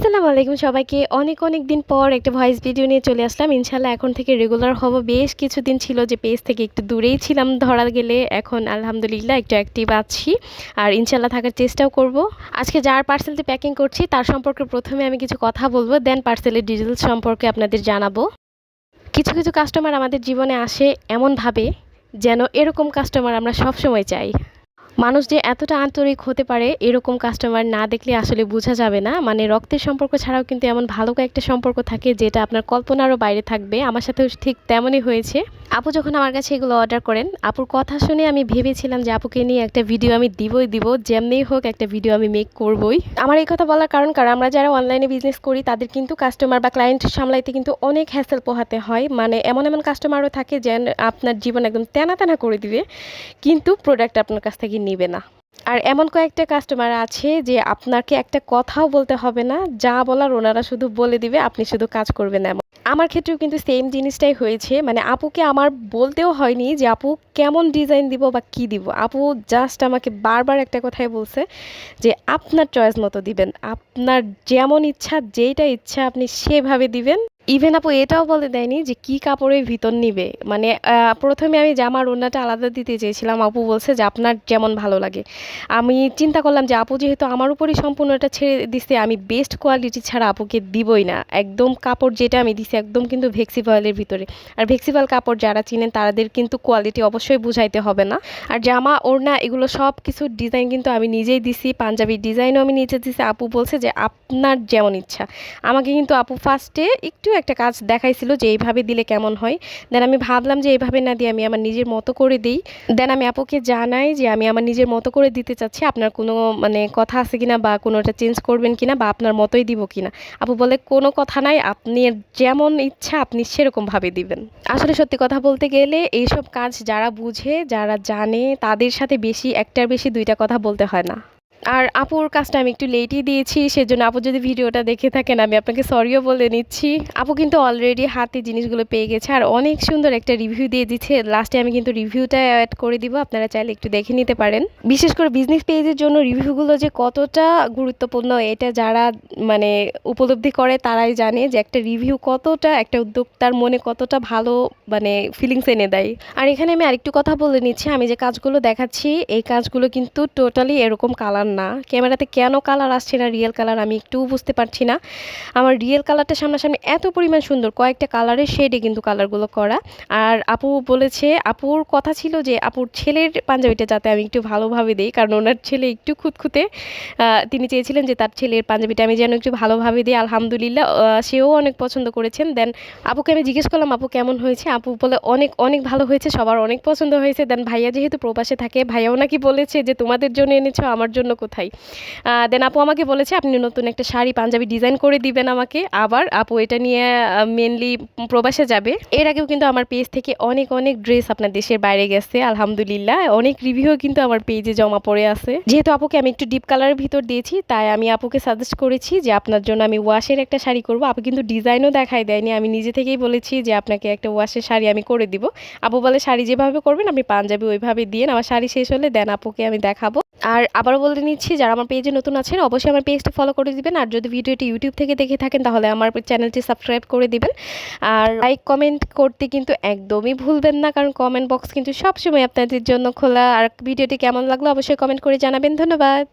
আসসালামু আলাইকুম সবাইকে। অনেক অনেক দিন পর একটা ভয়েস ভিডিও নিয়ে চলে আসলাম। ইনশাল্লাহ এখন থেকে রেগুলার হব। বেশ কিছুদিন ছিল যে পেজ থেকে একটু দূরেই ছিলাম ধরা গেলে। এখন আলহামদুলিল্লাহ একটু অ্যাক্টিভ আছি আর ইনশাল্লাহ থাকার চেষ্টাও করব। আজকে যার পার্সেলটি প্যাকিং করছি, তার সম্পর্কে প্রথমে আমি কিছু কথা বলব দেন পার্সেলের ডিটেলস সম্পর্কে আপনাদের জানাব। কিছু কিছু কাস্টমার আমাদের জীবনে আসে এমনভাবে যেন এরকম কাস্টমার আমরা সবসময় চাই। মানুষ যে এতটা আন্তরিক হতে পারে এরকম কাস্টমার না দেখলে আসলে বোঝা যাবে না। মানে রক্তের সম্পর্ক ছাড়াও কিন্তু এমন ভালো কয়েকটা সম্পর্ক থাকে যেটা আপনার কল্পনারও বাইরে থাকবে। আমার সাথেও ঠিক তেমনই হয়েছে। আপু যখন আমার কাছে এগুলো অর্ডার করেন, আপুর কথা শুনে আমি ভেবেছিলাম যে আপুকে নিয়ে একটা ভিডিও আমি দিবই, দিব যেমনিই হোক একটা ভিডিও আমি মেক করবই। আমার এই কথা বলার কারণ কারণ আমরা যারা অনলাইনে বিজনেস করি, তাদের কিন্তু কাস্টমার বা ক্লায়েন্ট সামলাইতে কিন্তু অনেক হ্যাসেল পোহাতে হয়। মানে এমন এমন কাস্টমারও থাকে যেন আপনার জীবন একদম তেনা তেনা করে দিবে। কিন্তু প্রোডাক্ট আপনার কাছ থেকে নেবে না। আর এমন কয়েকটা কাস্টমার আছে যে আপনাকে একটা কথাও বলতে হবে না, যা বলার ওনারা শুধু বলে দিবে, আপনি শুধু কাজ করবেন এমন। আমার ক্ষেত্রেও কিন্তু সেম জিনিসটাই হয়েছে মানে আপুকে আমার বলতেও হয়নি যে আপু কেমন ডিজাইন দিব বা কি দিব। আপু জাস্ট আমাকে বারবার একটা কথাই বলছে যে আপনার চয়েস মতো দিবেন, আপনার যেমন ইচ্ছা, যেইটা ইচ্ছা আপনি সেভাবে দিবেন। ইভেন আপু এটাও বলে দেয়নি যে কি কাপড়ের ভিতর নিবে। মানে প্রথমে আমি জামার ওড়নাটা আলাদা দিতে চেয়েছিলাম। আপু বলছে যে আপনার যেমন ভালো লাগে। আমি চিন্তা করলাম যে আপু যেহেতু আমার উপরই সম্পূর্ণ এটা ছেড়ে দিচ্ছে আমি বেস্ট কোয়ালিটি ছাড়া আপুকে দিবই না। একদম কাপড় যেটা আমি দিছি একদম কিন্তু ভেক্সিভয়েলের ভিতরে। আর ভেক্সিভয়েল কাপড় যারা চিনেন তাদের কিন্তু কোয়ালিটি অবশ্যই বুঝাইতে হবে না। আর জামা, ওড়না এগুলো সব কিছু ডিজাইন কিন্তু আমি নিজেই দিছি, পাঞ্জাবি ডিজাইনও আমি নিজে দিছি। আপু বলছে যে আপনার যেমন ইচ্ছা। আমাকে কিন্তু আপু ফার্স্টে একটু একটা কাজ দেখাইছিল যে এইভাবে দিলে কেমন হয়। দেন আমি ভাবলাম যে এইভাবে না দিয়ে আমি আমার নিজের মতো করে দিই। দেন আমি আপুকে জানাই যে আমি আমার নিজের মতো করে দিতে চাচ্ছি। আপনার কোনো মানে কথা আছে কিনা বা কোনোটা চেঞ্জ করবেন কিনা বা আপনার মতোই দিব কিনা। আপু বলে, কোনো কথা নাই। আপনি যেমন ইচ্ছা আপনি সেরকমভাবে দিবেন। আসলে সত্যি কথা বলতে গেলে এইসব কাজ যারা বুঝে, যারা জানে, তাদের সাথে বেশি, একটার বেশি, দুইটা কথা বলতে হয় না। আর আপুর কাজটা আমি একটু লেটই দিয়েছি, সেজন্য আপু যদি ভিডিওটা দেখে থাকেন, আমি আপনাকে সরিও বলে নিচ্ছি। আপু কিন্তু অলরেডি হাতে জিনিসগুলো পেয়ে গেছে, আর অনেক সুন্দর একটা রিভিউ দিয়ে দিচ্ছে। লাস্টে আমি কিন্তু রিভিউটা অ্যাড করে দিব, আপনারা চাইলে একটু দেখে নিতে পারেন। বিশেষ করে বিজনেস পেজের জন্য রিভিউগুলো যে কতটা গুরুত্বপূর্ণ, এটা যারা মানে উপলব্ধি করে, তারাই জানে যে একটা রিভিউ কতটা, একটা উদ্যোক্তার মনে কতটা ভালো মানে ফিলিংস এনে দেয়। আর এখানে আমি আরেকটু কথা বলে নিচ্ছি, আমি যে কাজগুলো দেখাচ্ছি, এই কাজগুলো কিন্তু টোটালি এরকম কালার না। ক্যামেরাতে কেন কালার আসছে না রিয়েল কালার আমি একটুও বুঝতে পারছি না। আমার রিয়েল কালারটা সামনাসামনি এত পরিমাণ সুন্দর, কয়েকটা কালারের শেডে কিন্তু কালারগুলো করা। আর আপু বলেছে, আপুর কথা ছিল যে, আপুর ছেলের পাঞ্জাবিটা যাতে আমি একটু ভালোভাবে দিই, কারণ ওনার ছেলে একটু খুঁতখুঁতে তিনি চেয়েছিলেন যে, তার ছেলের পাঞ্জাবিটা আমি যেন একটু ভালোভাবে দিই, আলহামদুলিল্লাহ সেও অনেক পছন্দ করেছেন। দেন আপুকে আমি জিজ্ঞেস করলাম, আপু, কেমন হয়েছে? আপু বলে, অনেক অনেক ভালো হয়েছে, সবার অনেক পছন্দ হয়েছে। দেন ভাইয়া যেহেতু প্রবাসে থাকে, ভাইয়াও নাকি বলেছে যে, তোমাদের জন্য এনেছো, আমার জন্য কোথায়? দেন আপু আমাকে বলেছে, আপনি নতুন একটা শাড়ি, পাঞ্জাবি ডিজাইন করে দিবেন আমাকে। আবার আপু এটা নিয়ে মেনলি প্রবাসে যাবে। এর আগেও কিন্তু আমার পেজ থেকে অনেক অনেক ড্রেস আপনার দেশের বাইরে গেছে, আলহামদুলিল্লাহ। অনেক রিভিউ কিন্তু আমার পেজে জমা পড়ে আছে। যেহেতু আপুকে আমি একটু ডিপ কালারের ভিতর দিয়েছি, তাই আমি আপুকে সাজেস্ট করেছি যে আপনার জন্য আমি ওয়াশের একটা শাড়ি করব। আপু কিন্তু ডিজাইনও দেখাই দেয়নি। আমি নিজে থেকেই বলেছি যে আপনাকে একটা ওয়াশের শাড়ি আমি করে দিব। আপু বলে, শাড়ি যেভাবে করবেন, আপনি পাঞ্জাবি ওইভাবে দিয়ে আমার শাড়ি শেষ হলে দেন আপুকে আমি দেখাবো। আর আবারও বলে নিচ্ছি, যারা আমার পেজে নতুন আছেন, অবশ্যই আমার পেজটা ফলো করে দিবেন। আর যদি ভিডিওটি ইউটিউব থেকে দেখে থাকেন, তাহলে আমার চ্যানেলটি সাবস্ক্রাইব করে দিবেন। আর লাইক কমেন্ট করতে কিন্তু একদমই ভুলবেন না, কারণ কমেন্ট বক্স কিন্তু সবসময় আপনাদের জন্য খোলা। আর ভিডিওটি কেমন লাগল, অবশ্যই কমেন্ট করে জানাবেন। ধন্যবাদ।